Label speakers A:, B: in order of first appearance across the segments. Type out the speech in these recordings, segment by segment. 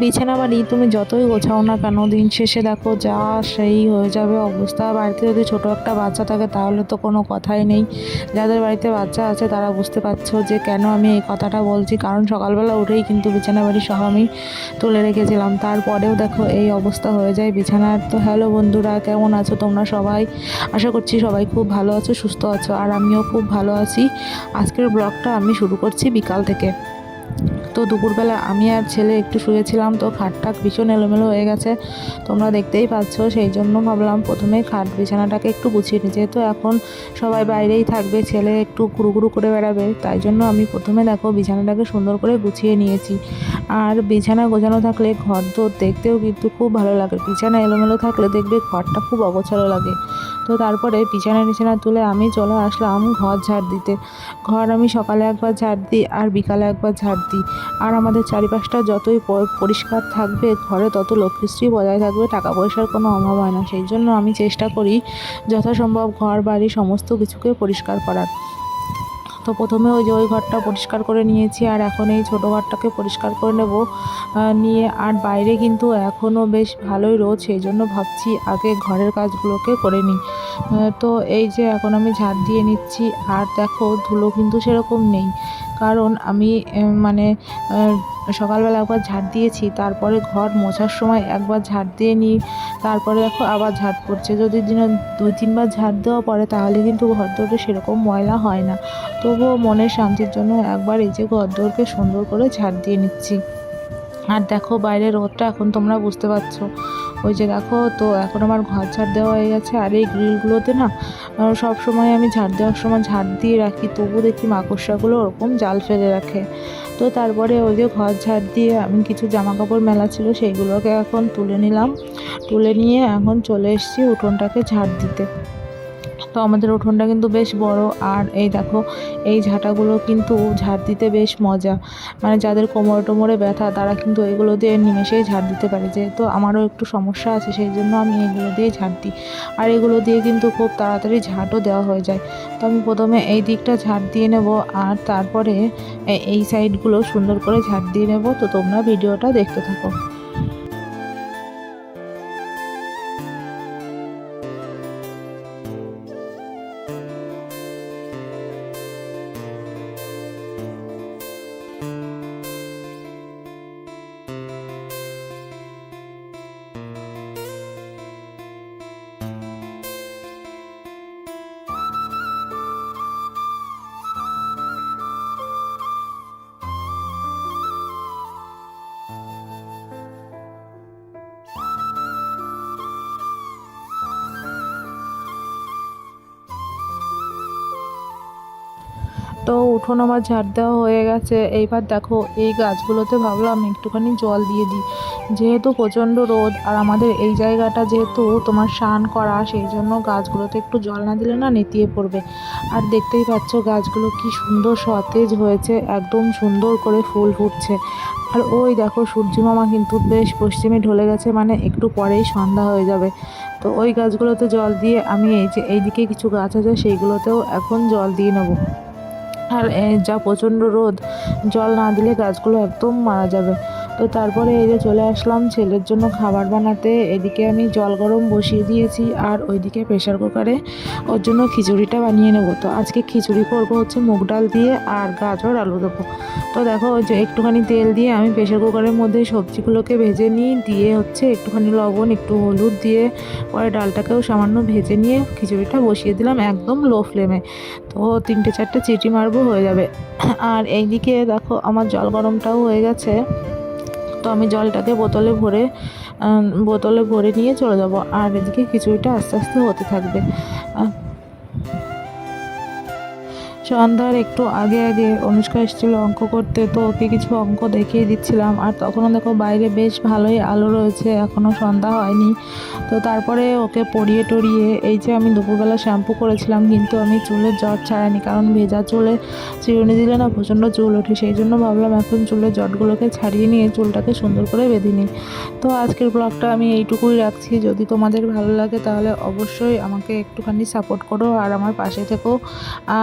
A: বিছানা বাড়ি তুমি যতই গোছাও না কেন, দিন শেষে দেখো যা সেই হয়ে যাবে অবস্থা। বাড়িতে যদি ছোট একটা বাচ্চা থাকে, তাহলে তো কোনো কথাই নেই। যাদের বাড়িতে বাচ্চা আছে, তারা বুঝতে পারছ যে কেন আমি এই কথাটা বলছি। কারণ সকালবেলা উঠেই কিন্তু বিছানা বাড়ি সহ আমি তুলে রেখেছিলাম। তারপরেও দেখো এই অবস্থা হয়ে যায় বিছানার। তো হ্যালো বন্ধুরা, কেমন আছো তোমরা সবাই? আশা করছি সবাই খুব ভালো আছো, সুস্থ আছো, আর আমিও খুব ভালো আছি। আজকের ব্লগটা আমি শুরু করছি বিকাল থেকে। তো দুপুরবেলা আমি আর ছেলে একটু শুয়েছিলাম, তো খাটটা ভীষণ এলোমেলো হয়ে গেছে। তোমরা দেখতেই পাচ্ছ, সেই জন্য ভাবলাম প্রথমে খাট বিছানাটাকে একটু গুছিয়ে নিই যেহেতু এখন সবাই বাইরেই থাকবে, ছেলে একটু কুড়ুকুড়ু করে বেড়াবে, তাই জন্য আমি প্রথমে দেখো বিছানাটাকে সুন্দর করে গুছিয়ে নিয়েছি। আর বিছানা গোছানো থাকলে ঘর দোর দেখতেও কিন্তু খুব ভালো লাগে। বিছানা এলোমেলো থাকলে দেখবে ঘরটা খুব অগোছালো লাগে। তো তারপরে বিছানা বিছানা তুলে আমি চলে আসলাম ঘর ঝাড় দিতে। ঘর আমি সকালে একবার ঝাড় দিই আর বিকালে একবার ঝাড় দিই। আর আমাদের চারিপাশটা যতই পরিষ্কার থাকবে ঘরে, তত লক্ষ্মীশ্রী বজায় থাকবে। টাকা পয়সার কোনো অভাব হয় না। সেই জন্য আমি চেষ্টা করি যথাসম্ভব ঘর, বাড়ি সমস্ত কিছুকে পরিষ্কার করার। তো প্রথমে ওই যে ওই ঘরটা পরিষ্কার করে নিয়েছি আর এখন এই ছোটো ঘরটাকে পরিষ্কার করে নেব। নিয়ে আর বাইরে কিন্তু এখনও বেশ ভালোই রোদ, সেই জন্য ভাবছি আগে ঘরের কাজগুলোকে করে নিই। তো এই যে এখন আমি ঝাড় দিয়ে নিচ্ছি আর দেখো ধুলো কিন্তু সেরকম নেই। কারণ আমি মানে সকালবেলা একবার ঝাড় দিয়েছি, তারপরে ঘর মোছার সময় একবার ঝাড় দিয়ে নিই, তারপরে দেখো আবার ঝাড় পড়ছে। যদি দিনে দুই, তিনবার ঝাড় দেওয়া পড়ে, তাহলে কিন্তু ঘর দৌড়ে সেরকম ময়লা হয় না। তবুও মনের শান্তির জন্য একবার এই যে ঘর দৌড়কে সুন্দর করে ঝাড় দিয়ে নিচ্ছি। আর দেখো বাইরের রোদটা এখন তোমরা বুঝতে পারছ। ওই যে দেখো, তো এখন আমার ঘর ঝাড় দেওয়া হয়ে গেছে। আর এই গ্রিলগুলোতে না সব সময় আমি ঝাড় দেওয়ার সময় ঝাড় দিয়ে রাখি, তবু দেখি মাকড়সাগুলো ওরকম জাল ফেলে রাখে। তো তারপরে ওই যে ঘর ঝাড় দিয়ে আমি কিছু জামা কাপড় মেলা ছিল, সেইগুলোকে এখন তুলে নিলাম। তুলে নিয়ে এখন চলে এসেছি উঠোনটাকে ঝাড় দিতে। তো আমাদের উঠোনটা কিন্তু বেশ বড়। আর এই দেখো, এই ঝাঁটাগুলো কিন্তু ঝাড় দিতে বেশ মজা। মানে যাদের কোমর টোমরে ব্যথা, তারা কিন্তু এগুলো দিয়ে নিমেষেই ঝাড় দিতে পারে। যেহেতু আমারও একটু সমস্যা আছে, সেই জন্য আমি এগুলো দিয়ে ঝাড় দিই। আর এগুলো দিয়ে কিন্তু খুব তাড়াতাড়ি ঝাঁটও দেওয়া হয়ে যায়। তো আমি প্রথমে এই দিকটা ঝাড় দিয়ে নেব আর তারপরে এই সাইডগুলো সুন্দর করে ঝাড় দিয়ে নেব। তো তোমরা ভিডিওটা দেখতে থাকো। তো উঠোন আমার ঝাড় দেওয়া হয়ে গেছে। এইবার দেখো, এই গাছগুলোতে ভাবলাম একটুখানি জল দিয়ে দিই। যেহেতু প্রচণ্ড রোদ আর আমাদের এই জায়গাটা যেহেতু তোমার স্নান করা, সেই জন্য গাছগুলোতে একটু জল না দিলে না নেতিয়ে পড়বে। আর দেখতেই পাচ্ছ গাছগুলো কি সুন্দর সতেজ হয়েছে, একদম সুন্দর করে ফুল ফুটছে। আর ওই দেখো সূর্য মামা কিন্তু বেশ পশ্চিমে ঢলে গেছে মানে একটু পরেই সন্ধ্যা হয়ে যাবে। তো ওই গাছগুলোতে জল দিয়ে আমি এই যে, এইদিকে কিছু গাছ আছে, সেইগুলোতেও এখন জল দিয়ে নেব। আর যা প্রচণ্ড রোদ জল না দিলে গাছগুলো একদম মারা যাবে। তো তারপরে এই যে চলে আসলাম ছেলের জন্য খাবার বানাতে। এদিকে আমি জল গরম বসিয়ে দিয়েছি আর ওইদিকে প্রেশার কুকারে ওর জন্য খিচুড়িটা বানিয়ে নেব। তো আজকে খিচুড়ি করব হচ্ছে মুগ ডাল দিয়ে আর গাজর আলু দেবো। তো দেখো ওই যে একটুখানি তেল দিয়ে আমি প্রেশার কুকারের মধ্যে সবজিগুলোকে ভেজে নিই, দিয়ে হচ্ছে একটুখানি লবণ, একটু হলুদ দিয়ে পরে ডালটাকেও সামান্য ভেজে নিয়ে খিচুড়িটা বসিয়ে দিলাম একদম লো ফ্লেমে। তো তিনটে চারটে চিটি মারবো হয়ে যাবে। আর এইদিকে দেখো আমার জল গরমটাও হয়ে গেছে। তো আমি জলটাকে বোতলে ভরে বোতলে ভরে নিয়ে চলে যাব। আর এদিকে খিচুড়িটা আস্তে আস্তে হতে থাকবে। সন্ধ্যার একটু আগে আগে অনুষ্কা এসেছিল অঙ্ক করতে, তো ওকে কিছু অঙ্ক দেখিয়ে দিচ্ছিলাম। আর তখনও দেখো বাইরে বেশ ভালোই আলো রয়েছে, এখনও সন্ধ্যা হয়নি। তো তারপরে ওকে পরিয়ে টরিয়ে, এই যে আমি দুপুরবেলা শ্যাম্পু করেছিলাম, কিন্তু আমি চুলের জট ছাড়াইনি, কারণ ভেজা চুলে চিরুনি দিলে না প্রচণ্ড চুল ওঠে। সেই জন্য ভাবলাম এখন চুলের জটগুলোকে ছাড়িয়ে নিয়ে চুলটাকে সুন্দর করে বেঁধে নিই। তো আজকের ব্লগটা আমি এইটুকুই রাখছি। যদি তোমাদের ভালো লাগে তাহলে অবশ্যই আমাকে একটুখানি সাপোর্ট করো আর আমার পাশে থেকো।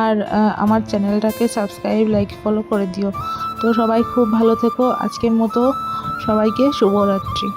A: আর আমার চ্যানেলটাকে সাবস্ক্রাইব, লাইক ফলো করে দিও। তো সবাই খুব ভালো থেকো। আজকের মতো সবাইকে শুভরাত্রি।